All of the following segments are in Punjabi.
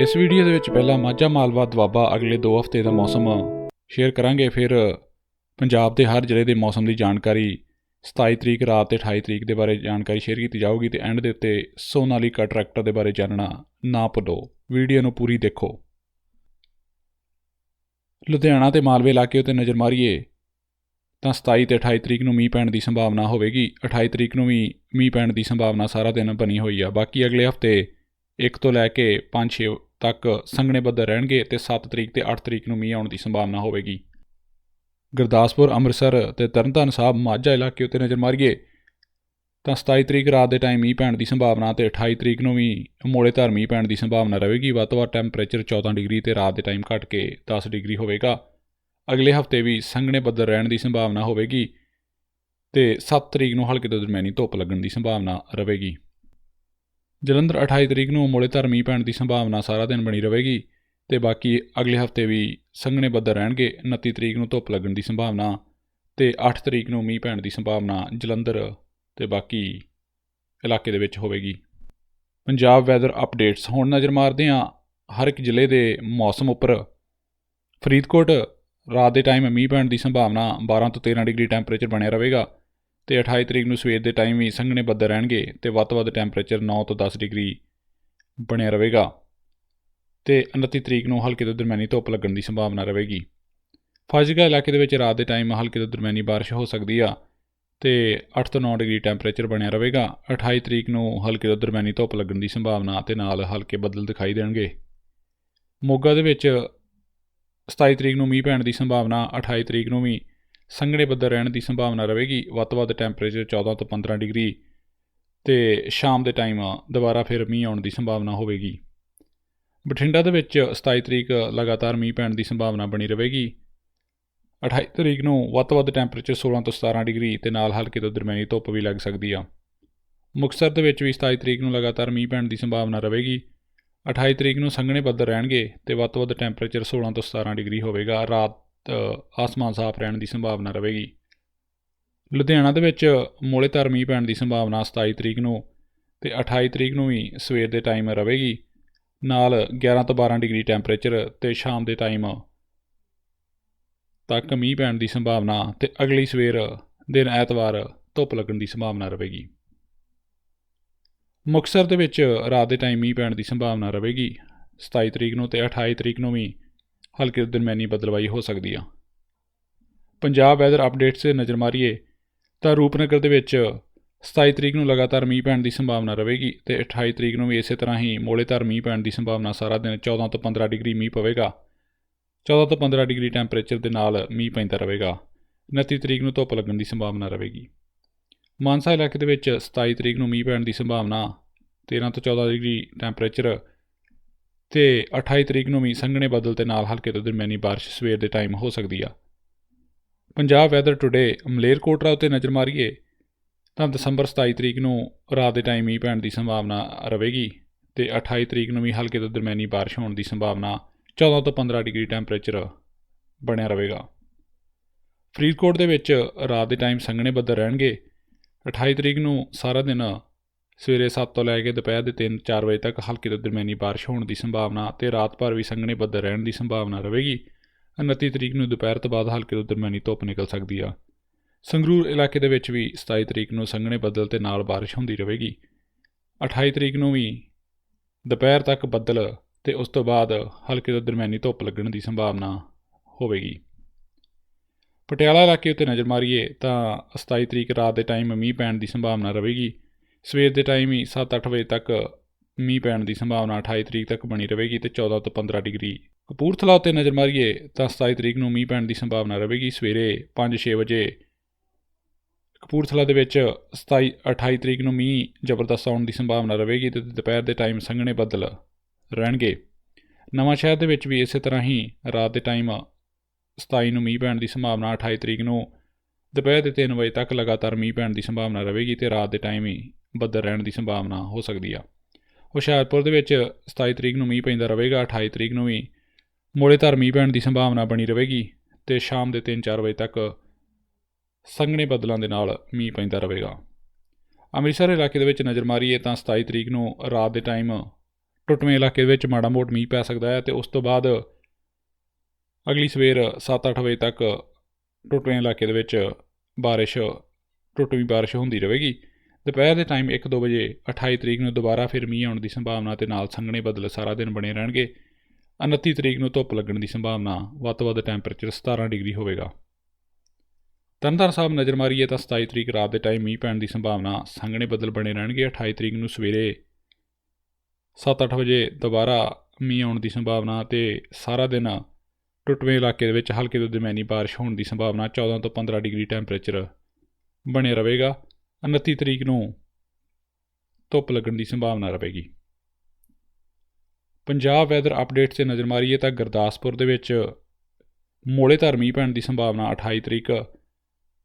ਇਸ ਵੀਡੀਓ ਦੇ ਵਿੱਚ ਪਹਿਲਾਂ ਮਾਝਾ ਮਾਲਵਾ ਦੁਆਬਾ ਅਗਲੇ 2 ਹਫ਼ਤੇ ਦਾ ਮੌਸਮ ਸ਼ੇਅਰ ਕਰਾਂਗੇ। ਫਿਰ ਪੰਜਾਬ ਦੇ ਹਰ ਜ਼ਿਲ੍ਹੇ ਦੇ ਮੌਸਮ ਦੀ ਜਾਣਕਾਰੀ 27 ਤਰੀਕ, ਰਾਤ ਤੇ 28 ਤਰੀਕ ਦੇ ਬਾਰੇ ਜਾਣਕਾਰੀ ਸ਼ੇਅਰ ਕੀਤੀ ਜਾਊਗੀ ਤੇ ਐਂਡ ਦੇ ਉੱਤੇ ਸੋਨਾਲੀਕਾ ਟਰੈਕਟਰ ਦੇ ਬਾਰੇ ਜਾਣਨਾ ਨਾ ਭੁੱਲੋ। ਵੀਡੀਓ ਨੂੰ ਪੂਰੀ ਦੇਖੋ। ਲੁਧਿਆਣਾ ਤੇ ਮਾਲਵੇ ਇਲਾਕੇ ਉੱਤੇ ਨਜ਼ਰ ਮਾਰੀਏ ਤਾਂ 27 ਤੇ 28 ਤਰੀਕ ਨੂੰ ਮੀਂਹ ਪੈਣ ਦੀ ਸੰਭਾਵਨਾ ਹੋਵੇਗੀ। 28 ਤਰੀਕ ਨੂੰ ਵੀ ਮੀਂਹ ਪੈਣ ਦੀ ਸੰਭਾਵਨਾ ਸਾਰਾ ਦਿਨ ਬਣੀ ਹੋਈ ਆ। ਬਾਕੀ ਅਗਲੇ ਹਫ਼ਤੇ 1 ਤੋਂ ਲੈ ਕੇ 5-6 ਤੱਕ ਸੰਘਣੇ ਬੱਦਲ ਰਹਿਣਗੇ ਤੇ 7 ਤਰੀਕ ਤੇ 8 ਤਰੀਕ ਨੂੰ ਮੀਂਹ ਆਉਣ ਦੀ ਸੰਭਾਵਨਾ ਹੋਵੇਗੀ। ਗੁਰਦਾਸਪੁਰ, ਅੰਮ੍ਰਿਤਸਰ ਤੇ ਤਰਨਤਾਰਨ ਸਾਹਿਬ ਮਾਝਾ ਇਲਾਕੇ ਉੱਤੇ ਨਜ਼ਰ ਮਾਰੀਏ, ਤਾਂ 27 ਤਰੀਕ ਰਾਤ ਦੇ ਟਾਈਮ ਮੀਂਹ ਪੈਣ ਦੀ ਸੰਭਾਵਨਾ ਤੇ 28 ਤਰੀਕ ਨੂੰ ਵੀ ਮੋੜੇ ਧਾਰ ਮੀਂਹ ਪੈਣ ਦੀ ਸੰਭਾਵਨਾ ਰਹੇਗੀ। ਵੱਧ ਤੋਂ ਵੱਧ ਟੈਂਪਰੇਚਰ 14 ਡਿਗਰੀ ਤੇ ਰਾਤ ਦੇ ਟਾਈਮ ਘਟ ਕੇ 10 ਡਿਗਰੀ ਹੋਵੇਗਾ। ਅਗਲੇ ਹਫ਼ਤੇ ਵੀ ਸੰਘਣੇ ਬੱਦਲ ਰਹਿਣ ਦੀ ਸੰਭਾਵਨਾ ਹੋਵੇਗੀ ਤੇ 7 ਤਰੀਕ ਨੂੰ ਹਲਕੇ ਤੋਂ ਦਰਮਿਆਨੀ ਧੁੱਪ ਲੱਗਣ ਦੀ ਸੰਭਾਵਨਾ ਰਹੇਗੀ। ਜਲੰਧਰ 28 ਤਰੀਕ ਨੂੰ ਮੋੜੇ ਧਾਰ ਮੀਂਹ ਪੈਣ ਦੀ ਸੰਭਾਵਨਾ ਸਾਰਾ ਦਿਨ ਬਣੀ ਰਹੇਗੀ ਤੇ ਬਾਕੀ ਅਗਲੇ ਹਫ਼ਤੇ ਵੀ ਸੰਘਣੇ ਬੱਦਲ ਰਹਿਣਗੇ। 29 ਤਰੀਕ ਨੂੰ ਧੁੱਪ ਲੱਗਣ ਦੀ ਸੰਭਾਵਨਾ ਤੇ 8 ਤਰੀਕ ਨੂੰ ਮੀਂਹ ਪੈਣ ਦੀ ਸੰਭਾਵਨਾ ਜਲੰਧਰ ਤੇ ਬਾਕੀ ਇਲਾਕੇ ਦੇ ਵਿੱਚ ਹੋਵੇਗੀ। ਪੰਜਾਬ ਵੈਦਰ ਅਪਡੇਟਸ ਹੁਣ ਨਜ਼ਰ ਮਾਰਦੇ ਹਾਂ ਹਰ ਇੱਕ ਜ਼ਿਲ੍ਹੇ ਦੇ ਮੌਸਮ ਉੱਪਰ। ਫਰੀਦਕੋਟ, ਰਾਤ ਦੇ ਟਾਈਮ ਮੀਂਹ ਪੈਣ ਦੀ ਸੰਭਾਵਨਾ 12 ਤੋਂ 13 ਡਿਗਰੀ ਟੈਂਪਰੇਚਰ ਬਣਿਆ ਰਹੇਗਾ। ਤੇ 28 ਤਰੀਕ ਨੂੰ ਸਵੇਰ ਦੇ ਟਾਈਮ ਵੀ ਸੰਘਣੇ ਬੱਦਲ ਰਹਿਣਗੇ ਤੇ ਵੱਧ ਤੋਂ ਵੱਧ ਟੈਂਪਰੇਚਰ 9 ਤੋਂ 10 ਡਿਗਰੀ ਬਣਿਆ ਰਹੇਗਾ ਤੇ 29 ਤਰੀਕ ਨੂੰ ਹਲਕੇ ਤੋਂ ਦਰਮਿਆਨੀ ਧੁੱਪ ਲੱਗਣ ਦੀ ਸੰਭਾਵਨਾ ਰਹੇਗੀ। ਫਾਜ਼ਿਲਕਾ ਇਲਾਕੇ ਦੇ ਵਿੱਚ ਰਾਤ ਦੇ ਟਾਈਮ ਹਲਕੇ ਤੋਂ ਦਰਮਿਆਨੀ ਬਾਰਿਸ਼ ਹੋ ਸਕਦੀ ਆ ਤੇ 8 ਤੋਂ 9 ਡਿਗਰੀ ਟੈਂਪਰੇਚਰ ਬਣਿਆ ਰਹੇਗਾ। 28 ਤਰੀਕ ਨੂੰ ਹਲਕੇ ਤੋਂ ਦਰਮਿਆਨੀ ਧੁੱਪ ਲੱਗਣ ਦੀ ਸੰਭਾਵਨਾ ਤੇ ਨਾਲ ਹਲਕੇ ਬੱਦਲ ਦਿਖਾਈ ਦੇਣਗੇ। ਮੋਗਾ ਦੇ ਵਿੱਚ 27 ਤਰੀਕ ਨੂੰ ਮੀਂਹ ਪੈਣ ਦੀ ਸੰਭਾਵਨਾ 28 ਤਰੀਕ ਨੂੰ ਵੀ ਸੰਘਣੇ ਬੱਦਲ ਰਹਿਣ ਦੀ ਸੰਭਾਵਨਾ ਰਹੇਗੀ। ਵੱਧ ਤੋਂ ਵੱਧ ਟੈਂਪਰੇਚਰ 14 ਤੋਂ 15 ਡਿਗਰੀ ਤੇ ਸ਼ਾਮ ਦੇ ਟਾਈਮ ਦੁਬਾਰਾ ਫਿਰ ਮੀਂਹ ਆਉਣ ਦੀ ਸੰਭਾਵਨਾ ਹੋਵੇਗੀ। ਬਠਿੰਡਾ ਦੇ ਵਿੱਚ 27 ਤਰੀਕ ਲਗਾਤਾਰ ਮੀਂਹ ਪੈਣ ਦੀ ਸੰਭਾਵਨਾ ਬਣੀ ਰਹੇਗੀ। 28 ਤਰੀਕ ਨੂੰ ਵੱਧ ਤੋਂ ਵੱਧ ਟੈਂਪਰੇਚਰ 16 ਤੋਂ 17 ਡਿਗਰੀ ਤੇ ਨਾਲ ਹਲਕੇ ਤੋਂ ਦਰਮਿਆਨੀ ਧੁੱਪ ਵੀ ਲੱਗ ਸਕਦੀ ਆ। ਮੁਕਤਸਰ ਦੇ ਵਿੱਚ ਵੀ 27 ਤਰੀਕ ਨੂੰ ਲਗਾਤਾਰ ਮੀਂਹ ਪੈਣ ਦੀ ਸੰਭਾਵਨਾ ਰਹੇਗੀ। 28 ਤਰੀਕ ਨੂੰ ਸੰਘਣੇ ਬੱਦਲ ਰਹਿਣਗੇ ਤੇ ਵੱਧ ਤੋਂ ਵੱਧ ਟੈਂਪਰੇਚਰ 16 ਤੋਂ 17 ਡਿਗਰੀ ਹੋਵੇਗਾ। ਰਾਤ ਆਸਮਾਨ ਸਾਫ਼ ਰਹਿਣ ਦੀ ਸੰਭਾਵਨਾ ਰਹੇਗੀ। ਲੁਧਿਆਣਾ ਦੇ ਵਿੱਚ ਮੋਲੇ ਧਾਰ ਮੀਂਹ ਪੈਣ ਦੀ ਸੰਭਾਵਨਾ 27 ਤਰੀਕ ਨੂੰ ਤੇ 28 ਤਰੀਕ ਨੂੰ ਵੀ ਸਵੇਰ ਦੇ ਟਾਈਮ ਰਹੇਗੀ। ਨਾਲ 11 ਤੋਂ 12 ਡਿਗਰੀ ਟੈਂਪਰੇਚਰ ਤੇ ਸ਼ਾਮ ਦੇ ਟਾਈਮ ਤੱਕ ਮੀਂਹ ਪੈਣ ਦੀ ਸੰਭਾਵਨਾ ਤੇ ਅਗਲੀ ਸਵੇਰ ਦਿਨ ਐਤਵਾਰ ਧੁੱਪ ਲੱਗਣ ਦੀ ਸੰਭਾਵਨਾ ਰਹੇਗੀ। ਮੁਕਤਸਰ ਦੇ ਵਿੱਚ ਰਾਤ ਦੇ ਟਾਈਮ ਮੀਂਹ ਪੈਣ ਦੀ ਸੰਭਾਵਨਾ ਰਹੇਗੀ। 27 ਤਰੀਕ ਨੂੰ ਤੇ 28 ਤਰੀਕ ਨੂੰ ਵੀ ਹਲਕੀ ਦਰਮਿਆਨੀ ਬਦਲਵਾਈ ਹੋ ਸਕਦੀ ਆ। ਪੰਜਾਬ ਵੈਦਰ ਅਪਡੇਟਸ ਤੇ ਨਜ਼ਰ ਮਾਰੀਏ ਤਾਂ ਰੂਪਨਗਰ ਦੇ ਵਿੱਚ 27 ਤਰੀਕ ਨੂੰ ਲਗਾਤਾਰ ਮੀਂਹ ਪੈਣ ਦੀ ਸੰਭਾਵਨਾ ਰਹੇਗੀ ਤੇ 28 ਤਰੀਕ ਨੂੰ ਵੀ ਇਸੇ ਤਰ੍ਹਾਂ ਹੀ ਮੋੜੇਧਾਰ ਮੀਂਹ ਪੈਣ ਦੀ ਸੰਭਾਵਨਾ ਸਾਰਾ ਦਿਨ 14 ਤੋਂ 15 ਡਿਗਰੀ ਮੀਂਹ ਪਵੇਗਾ। 14 ਤੋਂ 15 ਡਿਗਰੀ ਟੈਂਪਰੇਚਰ ਦੇ ਨਾਲ ਮੀਂਹ ਪੈਂਦਾ ਰਹੇਗਾ। 29 ਤਰੀਕ ਨੂੰ ਧੁੱਪ ਲੱਗਣ ਦੀ ਸੰਭਾਵਨਾ ਰਹੇਗੀ। ਮਾਨਸਾ ਇਲਾਕੇ ਦੇ ਵਿੱਚ 27 ਤਰੀਕ ਨੂੰ ਮੀਂਹ ਪੈਣ ਦੀ ਸੰਭਾਵਨਾ 13 ਤੋਂ 14 ਡਿਗਰੀ ਟੈਂਪਰੇਚਰ ਤੇ 28 ਤਰੀਕ ਨੂੰ ਵੀ ਸੰਘਣੇ ਬੱਦਲ ਤੇ ਨਾਲ ਹਲਕੇ ਤੋਂ ਦਰਮਿਆਨੀ ਬਾਰਿਸ਼ ਸਵੇਰ ਦੇ ਟਾਈਮ ਹੋ ਸਕਦੀ ਆ। ਪੰਜਾਬ ਵੈਦਰ ਟੁਡੇ ਮਲੇਰਕੋਟਰਾ ਉੱਤੇ ਨਜ਼ਰ ਮਾਰੀਏ, ਤਾਂ ਦਸੰਬਰ 27 ਤਰੀਕ ਨੂੰ ਰਾਤ ਦੇ ਟਾਈਮ ਹੀ ਪੈਣ ਦੀ ਸੰਭਾਵਨਾ ਰਹੇਗੀ ਤੇ 28 ਤਰੀਕ ਨੂੰ ਵੀ ਹਲਕੇ ਤੋਂ ਦਰਮਿਆਨੀ ਬਾਰਿਸ਼ ਹੋਣ ਦੀ ਸੰਭਾਵਨਾ 14 ਤੋਂ 15 ਡਿਗਰੀ ਟੈਂਪਰੇਚਰ ਬਣਿਆ ਰਹੇਗਾ। ਫਰੀਦਕੋਟ ਦੇ ਵਿੱਚ ਰਾਤ ਦੇ ਟਾਈਮ ਸੰਘਣੇ ਬੱਦਲ ਰਹਿਣਗੇ। 28 ਤਰੀਕ ਨੂੰ ਸਾਰਾ ਦਿਨ ਸਵੇਰੇ 7 ਤੋਂ ਲੈ ਕੇ ਦੁਪਹਿਰ ਦੇ 3-4 ਵਜੇ ਤੱਕ ਹਲਕੀ ਤੋਂ ਦਰਮਿਆਨੀ ਬਾਰਿਸ਼ ਹੋਣ ਦੀ ਸੰਭਾਵਨਾ ਤੇ ਰਾਤ ਭਰ ਵੀ ਸੰਘਣੇ ਬੱਦਲ ਰਹਿਣ ਦੀ ਸੰਭਾਵਨਾ ਰਹੇਗੀ। 29 ਤਰੀਕ ਨੂੰ ਦੁਪਹਿਰ ਤੋਂ ਬਾਅਦ ਹਲਕੀ ਤੋਂ ਦਰਮਿਆਨੀ ਧੁੱਪ ਨਿਕਲ ਸਕਦੀ ਆ। ਸੰਗਰੂਰ ਇਲਾਕੇ ਦੇ ਵਿੱਚ ਵੀ 27 ਤਰੀਕ ਨੂੰ ਸੰਘਣੇ ਬੱਦਲ ਤੇ ਨਾਲ ਬਾਰਿਸ਼ ਹੁੰਦੀ ਰਹੇਗੀ। 28 ਤਰੀਕ ਨੂੰ ਵੀ ਦੁਪਹਿਰ ਤੱਕ ਬੱਦਲ ਤੇ ਉਸ ਤੋਂ ਬਾਅਦ ਹਲਕੇ ਤੋਂ ਦਰਮਿਆਨੀ ਧੁੱਪ ਲੱਗਣ ਦੀ ਸੰਭਾਵਨਾ ਹੋਵੇਗੀ। ਪਟਿਆਲਾ ਇਲਾਕੇ ਉੱਤੇ ਨਜ਼ਰ ਮਾਰੀਏ ਤਾਂ 27 ਤਰੀਕ ਰਾਤ ਦੇ ਟਾਈਮ ਮੀਂਹ ਪੈਣ ਦੀ ਸੰਭਾਵਨਾ ਰਹੇਗੀ। ਸਵੇਰ ਦੇ ਟਾਈਮ ਹੀ 7-8 ਵਜੇ ਤੱਕ ਮੀਂਹ ਪੈਣ ਦੀ ਸੰਭਾਵਨਾ 28 ਤਰੀਕ ਤੱਕ ਬਣੀ ਰਹੇਗੀ ਤੇ 14 ਤੋਂ 15 ਡਿਗਰੀ। ਕਪੂਰਥਲਾ ਉੱਤੇ ਨਜ਼ਰ ਮਾਰੀਏ ਤਾਂ 27 ਤਰੀਕ ਨੂੰ ਮੀਂਹ ਪੈਣ ਦੀ ਸੰਭਾਵਨਾ ਰਹੇਗੀ। ਸਵੇਰੇ 5-6 ਵਜੇ ਕਪੂਰਥਲਾ ਦੇ ਵਿੱਚ 27 28 ਤਰੀਕ ਨੂੰ ਮੀਂਹ ਜ਼ਬਰਦਸਤ ਆਉਣ ਦੀ ਸੰਭਾਵਨਾ ਰਹੇਗੀ ਤੇ ਦੁਪਹਿਰ ਦੇ ਟਾਈਮ ਸੰਘਣੇ ਬੱਦਲ ਰਹਿਣਗੇ। ਨਵਾਂ ਸ਼ਹਿਰ ਦੇ ਵਿੱਚ ਵੀ ਇਸੇ ਤਰ੍ਹਾਂ ਹੀ ਰਾਤ ਦੇ ਟਾਈਮ 27 ਨੂੰ ਮੀਂਹ ਪੈਣ ਦੀ ਸੰਭਾਵਨਾ 28 ਤਰੀਕ ਨੂੰ, ਦੁਪਹਿਰ ਦੇ 3 ਵਜੇ ਤੱਕ ਲਗਾਤਾਰ ਮੀਂਹ ਪੈਣ ਦੀ ਸੰਭਾਵਨਾ ਰਹੇਗੀ ਤੇ ਰਾਤ ਦੇ ਟਾਈਮ ਹੀ ਬੱਦਲ ਰਹਿਣ ਦੀ ਸੰਭਾਵਨਾ ਹੋ ਸਕਦੀ ਆ। ਹੁਸ਼ਿਆਰਪੁਰ ਦੇ ਵਿੱਚ 27 ਤਰੀਕ ਨੂੰ ਮੀਂਹ ਪੈਂਦਾ ਰਹੇਗਾ 28 ਤਰੀਕ ਨੂੰ ਵੀ ਮੋੜੇ ਧਰ ਮੀਂਹ ਪੈਣ ਦੀ ਸੰਭਾਵਨਾ ਬਣੀ ਰਹੇਗੀ ਤੇ ਸ਼ਾਮ ਦੇ 3-4 ਵਜੇ ਤੱਕ ਸੰਘਣੇ ਬੱਦਲਾਂ ਦੇ ਨਾਲ ਮੀਂਹ ਪੈਂਦਾ ਰਹੇਗਾ। ਅੰਮ੍ਰਿਤਸਰ ਇਲਾਕੇ ਦੇ ਵਿੱਚ ਨਜ਼ਰ ਮਾਰੀਏ ਤਾਂ 27 ਤਰੀਕ ਨੂੰ ਰਾਤ ਦੇ ਟਾਈਮ ਟੁੱਟਵੇਂ ਇਲਾਕੇ ਦੇ ਵਿੱਚ ਮਾੜਾ ਮੋਟ ਮੀਂਹ ਪੈ ਸਕਦਾ ਹੈ ਤੇ ਉਸ ਤੋਂ ਬਾਅਦ ਅਗਲੀ ਸਵੇਰ 7-8 ਵਜੇ ਤੱਕ ਟੁੱਟਵੇਂ ਇਲਾਕੇ ਦੇ ਵਿੱਚ ਬਾਰਿਸ਼, ਟੁੱਟਵੀਂ ਬਾਰਿਸ਼ ਹੁੰਦੀ ਰਹੇਗੀ। ਦੁਪਹਿਰ ਦੇ ਟਾਈਮ 1-2 ਵਜੇ 28 ਤਰੀਕ ਨੂੰ ਦੁਬਾਰਾ ਫਿਰ ਮੀਂਹ ਆਉਣ ਦੀ ਸੰਭਾਵਨਾ ਤੇ ਨਾਲ ਸੰਘਣੇ ਬੱਦਲ ਸਾਰਾ ਦਿਨ ਬਣੇ ਰਹਿਣਗੇ। 29 ਤਰੀਕ ਨੂੰ ਧੁੱਪ ਲੱਗਣ ਦੀ ਸੰਭਾਵਨਾ ਵੱਧ ਤੋਂ ਵੱਧ ਟੈਂਪਰੇਚਰ 17 ਡਿਗਰੀ ਹੋਵੇਗਾ। ਤਰਨਤਾਰਨ ਸਾਹਿਬ, ਨਜ਼ਰ ਮਾਰੀਏ ਤਾਂ 27 ਤਰੀਕ ਰਾਤ ਦੇ ਟਾਈਮ ਮੀਂਹ ਪੈਣ ਦੀ ਸੰਭਾਵਨਾ ਸੰਘਣੇ ਬੱਦਲ ਬਣੇ ਰਹਿਣਗੇ। 28 ਤਰੀਕ ਨੂੰ ਸਵੇਰੇ 7-8 ਵਜੇ ਦੁਬਾਰਾ ਮੀਂਹ ਆਉਣ ਦੀ ਸੰਭਾਵਨਾ ਤੇ ਸਾਰਾ ਦਿਨ ਟੁੱਟਵੇਂ ਇਲਾਕੇ ਦੇ ਵਿੱਚ ਹਲਕੇ ਤੋਂ ਦਰਮਿਆਨੀ ਬਾਰਿਸ਼ ਹੋਣ ਦੀ ਸੰਭਾਵਨਾ 14 ਤੋਂ 15 ਡਿਗਰੀ ਟੈਂਪਰੇਚਰ ਬਣੇ ਰਹੇਗਾ। 29 ਤਰੀਕ ਨੂੰ ਧੁੱਪ ਲੱਗਣ ਦੀ ਸੰਭਾਵਨਾ ਰਹੇਗੀ। ਪੰਜਾਬ ਵੈਦਰ ਅਪਡੇਟ 'ਤੇ ਨਜ਼ਰ ਮਾਰੀਏ ਤਾਂ ਗੁਰਦਾਸਪੁਰ ਦੇ ਵਿੱਚ ਮੋੜੇ ਧਾਰ ਮੀਂਹ ਪੈਣ ਦੀ ਸੰਭਾਵਨਾ 28 ਤਰੀਕ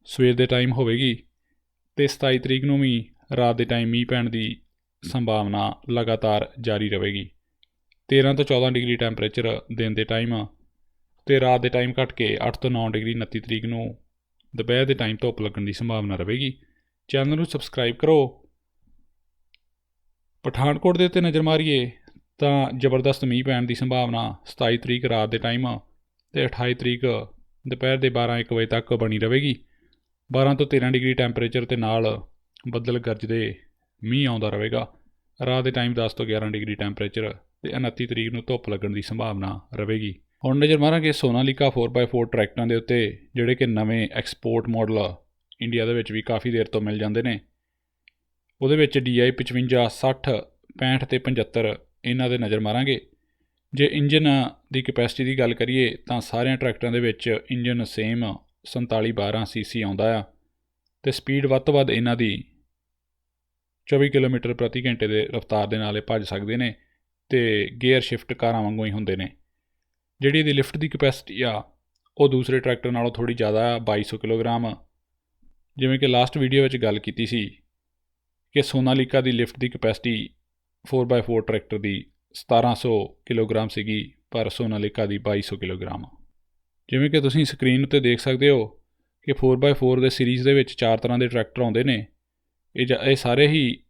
ਸਵੇਰ ਦੇ ਟਾਈਮ ਹੋਵੇਗੀ ਤੇ 27 ਤਰੀਕ ਨੂੰ ਵੀ ਰਾਤ ਦੇ ਟਾਈਮ ਮੀਂਹ ਪੈਣ ਦੀ ਸੰਭਾਵਨਾ ਲਗਾਤਾਰ ਜਾਰੀ ਰਹੇਗੀ। 13 ਤੋਂ 14 ਡਿਗਰੀ ਟੈਂਪਰੇਚਰ ਦਿਨ ਦੇ ਟਾਈਮ ਤੇ ਰਾਤ ਦੇ ਟਾਈਮ ਘਟ ਕੇ 8 ਤੋਂ 9 ਡਿਗਰੀ 29 ਤਰੀਕ ਨੂੰ ਦੁਪਹਿਰ ਦੇ ਟਾਈਮ ਧੁੱਪ ਲੱਗਣ ਦੀ ਸੰਭਾਵਨਾ ਰਹੇਗੀ। ਚੈਨਲ ਨੂੰ ਸਬਸਕ੍ਰਾਈਬ ਕਰੋ। ਪਠਾਨਕੋਟ ਦੇ ਉੱਤੇ ਨਜ਼ਰ ਮਾਰੀਏ ਤਾਂ ਜ਼ਬਰਦਸਤ ਮੀਂਹ ਪੈਣ ਦੀ ਸੰਭਾਵਨਾ 27 ਤਰੀਕ ਰਾਤ ਦੇ ਟਾਈਮ ਤੇ 28 ਤਰੀਕ ਦੁਪਹਿਰ ਦੇ 12-1 ਵਜੇ ਤੱਕ ਬਣੀ ਰਹੇਗੀ। 12 ਤੋਂ 13 ਡਿਗਰੀ ਟੈਂਪਰੇਚਰ ਤੇ ਨਾਲ ਬੱਦਲ ਗਰਜਦੇ ਮੀਂਹ ਆਉਂਦਾ ਰਹੇਗਾ। ਰਾਤ ਦੇ ਟਾਈਮ 10 ਤੋਂ 11 ਡਿਗਰੀ ਟੈਂਪਰੇਚਰ ਤੇ 29 ਤਰੀਕ ਨੂੰ ਧੁੱਪ ਲੱਗਣ ਦੀ ਸੰਭਾਵਨਾ ਰਹੇਗੀ। ਹੁਣ ਨਜ਼ਰ ਮਾਰਾਂਗੇ ਸੋਨਾਲੀਕਾ 4x4 ਟਰੈਕਟਰਾਂ ਦੇ ਉੱਤੇ, ਜਿਹੜੇ ਕਿ ਨਵੇਂ ਐਕਸਪੋਰਟ ਮਾਡਲ ਇੰਡੀਆ ਦੇ ਵਿੱਚ ਵੀ ਕਾਫੀ ਦੇਰ ਤੋਂ ਮਿਲ ਜਾਂਦੇ ਨੇ। ਉਹਦੇ ਵਿੱਚ DI 55 60 65 ਤੇ 75 ਇਹਨਾਂ ਦੇ ਨਜ਼ਰ ਮਾਰਾਂਗੇ। ਜੇ ਇੰਜਨ ਦੀ ਕਪੈਸਿਟੀ ਦੀ ਗੱਲ ਕਰੀਏ ਤਾਂ ਸਾਰਿਆਂ ਟਰੈਕਟਰਾਂ ਦੇ ਵਿੱਚ ਇੰਜਨ ਸੇਮ 4712 ਸੀਸੀ ਆਉਂਦਾ ਆ ਤੇ ਸਪੀਡ ਵੱਧ ਤੋਂ ਵੱਧ ਇਹਨਾਂ ਦੀ 24 ਕਿਲੋਮੀਟਰ ਪ੍ਰਤੀ ਘੰਟੇ ਦੇ ਰਫ਼ਤਾਰ ਦੇ ਨਾਲ ਇਹ ਭੱਜ ਸਕਦੇ ਨੇ ਤੇ ਗੇਅਰ ਸ਼ਿਫਟ ਕਾਰਾਂ ਵਾਂਗੂ ਹੀ ਹੁੰਦੇ ਨੇ। ਜਿਹੜੀ ਇਹਦੀ ਲਿਫਟ ਦੀ ਕਪੈਸਿਟੀ ਆ, ਉਹ ਦੂਸਰੇ ਟਰੈਕਟਰ ਨਾਲੋਂ ਥੋੜੀ ਜ਼ਿਆਦਾ ਆ 2200 ਕਿਲੋਗ੍ਰਾਮ ਜਿਵੇਂ ਕਿ ਲਾਸਟ ਵੀਡੀਓ ਵਿੱਚ ਗੱਲ ਕੀਤੀ ਸੀ ਕਿ ਸੋਨਾਲੀਕਾ ਦੀ ਲਿਫਟ ਦੀ ਕਪੈਸਿਟੀ 4x4 ਟਰੈਕਟਰ ਦੀ 1700 ਕਿਲੋਗ੍ਰਾਮ ਸੀਗੀ, ਪਰ ਸੋਨਾਲੀਕਾ ਦੀ 2200 ਕਿਲੋਗ੍ਰਾਮ ਜਿਵੇਂ ਕਿ ਤੁਸੀਂ ਸਕਰੀਨ ਉੱਤੇ ਦੇਖ ਸਕਦੇ ਹੋ ਕਿ 4x4 ਦੇ ਸੀਰੀਜ਼ ਦੇ ਵਿੱਚ ਚਾਰ ਤਰ੍ਹਾਂ ਦੇ ਟਰੈਕਟਰ ਆਉਂਦੇ ਨੇ। ਇਹ ਜ- ਇਹ ਸਾਰੇ ਹੀ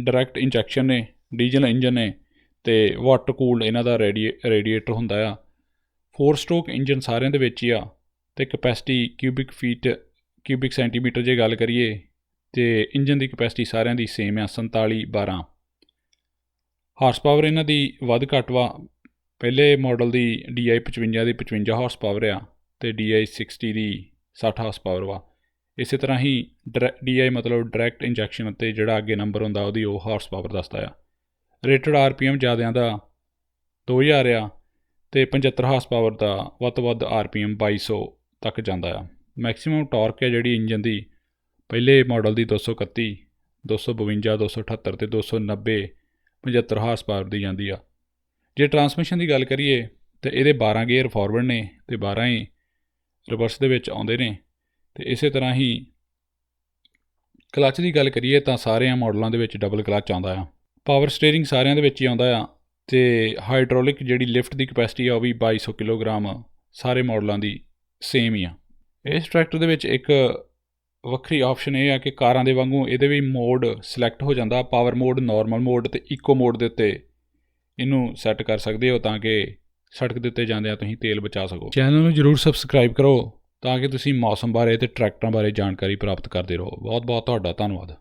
ਡਾਇਰੈਕਟ ਇੰਜੈਕਸ਼ਨ ਨੇ ਡੀਜ਼ਲ ਇੰਜਨ ਨੇ ਤੇ ਵਾਟਰ ਕੂਲਡ ਇਹਨਾਂ ਦਾ ਰੇਡੀਏਟਰ ਹੁੰਦਾ ਆ। 4 ਸਟ੍ਰੋਕ ਇੰਜਨ ਸਾਰਿਆਂ ਦੇ ਵਿੱਚ ਹੀ ਆ ਤੇ capacity cubic feet cubic centimetre ਜੇ ਗੱਲ ਕਰੀਏ ਤੇ ਇੰਜਨ ਦੀ ਕਪੈਸਿਟੀ ਸਾਰਿਆਂ ਦੀ ਸੇਮ ਆ 47 12 ਹਾਰਸ ਪਾਵਰ ਇਹਨਾਂ ਦੀ ਵੱਧ ਘੱਟ ਵਾ। ਪਹਿਲੇ ਮਾਡਲ ਦੀ DI 55 ਦੀ 55 ਹਾਰਸ ਪਾਵਰ ਆ ਤੇ DI 60 ਦੀ 60 ਹਾਰਸ ਪਾਵਰ ਵਾ। ਇਸੇ ਤਰ੍ਹਾਂ ਹੀ DI ਮਤਲਬ ਡਾਇਰੈਕਟ ਇੰਜੈਕਸ਼ਨ ਅਤੇ ਜਿਹੜਾ ਅੱਗੇ ਨੰਬਰ ਹੁੰਦਾ ਉਹਦੀ ਉਹ ਹਾਰਸ ਪਾਵਰ ਦੱਸਦਾ ਆ। ਰੇਟਡ ਆਰਪੀਐਮ ਜ਼ਿਆਦਿਆਂ ਦਾ 2000 ਆ ਤੇ 75 ਹਾਰਸ ਪਾਵਰ ਦਾ ਵੱਧ ਤੋਂ ਵੱਧ ਆਰਪੀਐਮ 2200 ਤੱਕ ਜਾਂਦਾ ਆ। ਮੈਕਸਿਮਮ ਟਾਰਕ ਹੈ ਜਿਹੜੀ ਇੰਜਨ ਦੀ। ਪਹਿਲੇ ਮਾਡਲ ਦੀ 231 252 278 ਤੇ 290 75 ਹਾਰਸ ਪਾਵਰ ਦੀ ਜਾਂਦੀ ਆ। ਜੇ ਟਰਾਂਸਮਿਸ਼ਨ ਦੀ ਗੱਲ ਕਰੀਏ, ਤੇ ਇਹਦੇ 12 ਗੇਅਰ ਫਾਰਵਰਡ ਨੇ ਤੇ 12 ਹੀ ਰਿਵਰਸ ਦੇ ਵਿੱਚ ਆਉਂਦੇ ਨੇ। ਤੇ ਇਸੇ ਤਰ੍ਹਾਂ ਹੀ ਕਲੱਚ ਦੀ ਗੱਲ ਕਰੀਏ ਤਾਂ ਸਾਰਿਆਂ ਮਾਡਲਾਂ ਦੇ ਵਿੱਚ ਡਬਲ ਕਲੱਚ ਆਉਂਦਾ ਆ। ਪਾਵਰ ਸਟੀਅਰਿੰਗ ਸਾਰਿਆਂ ਦੇ ਵਿੱਚ ਹੀ ਆਉਂਦਾ ਆ ਤੇ ਹਾਈਡ੍ਰੋਲਿਕ ਜਿਹੜੀ ਲਿਫਟ ਦੀ ਕਪੈਸਿਟੀ ਆ ਉਹ ਵੀ 2200 ਕਿਲੋਗ੍ਰਾਮ ਸਾਰੇ ਮਾਡਲਾਂ ਦੀ ਸੇਮ ਹੀ ਆ। ਇਸ ਟਰੈਕਟਰ ਦੇ ਵਿੱਚ ਇੱਕ ਵੱਖਰੀ ਆਪਸ਼ਨ ਇਹ ਆ ਕਿ ਕਾਰਾਂ ਦੇ ਵਾਂਗੂ ਇਹਦੇ ਵੀ ਮੋਡ ਸਿਲੈਕਟ ਹੋ ਜਾਂਦਾ ਪਾਵਰ ਮੋਡ ਨਾਰਮਲ ਮੋਡ ਤੇ ਇਕੋ ਮੋਡ ਦੇ ਉੱਤੇ ਇਹਨੂੰ ਸੈੱਟ ਕਰ ਸਕਦੇ ਹੋ ਤਾਂ ਕਿ ਸੜਕ ਦੇ ਉੱਤੇ ਜਾਂਦਿਆਂ ਤੁਸੀਂ ਤੇਲ ਬਚਾ ਸਕੋ। ਚੈਨਲ ਨੂੰ ਜਰੂਰ ਸਬਸਕ੍ਰਾਈਬ ਕਰੋ ਤਾਂ ਕਿ ਤੁਸੀਂ ਮੌਸਮ ਬਾਰੇ ਤੇ ਟਰੈਕਟਰਾਂ ਬਾਰੇ ਜਾਣਕਾਰੀ ਪ੍ਰਾਪਤ ਕਰਦੇ ਰਹੋ। ਬਹੁਤ ਬਹੁਤ ਤੁਹਾਡਾ ਧੰਨਵਾਦ।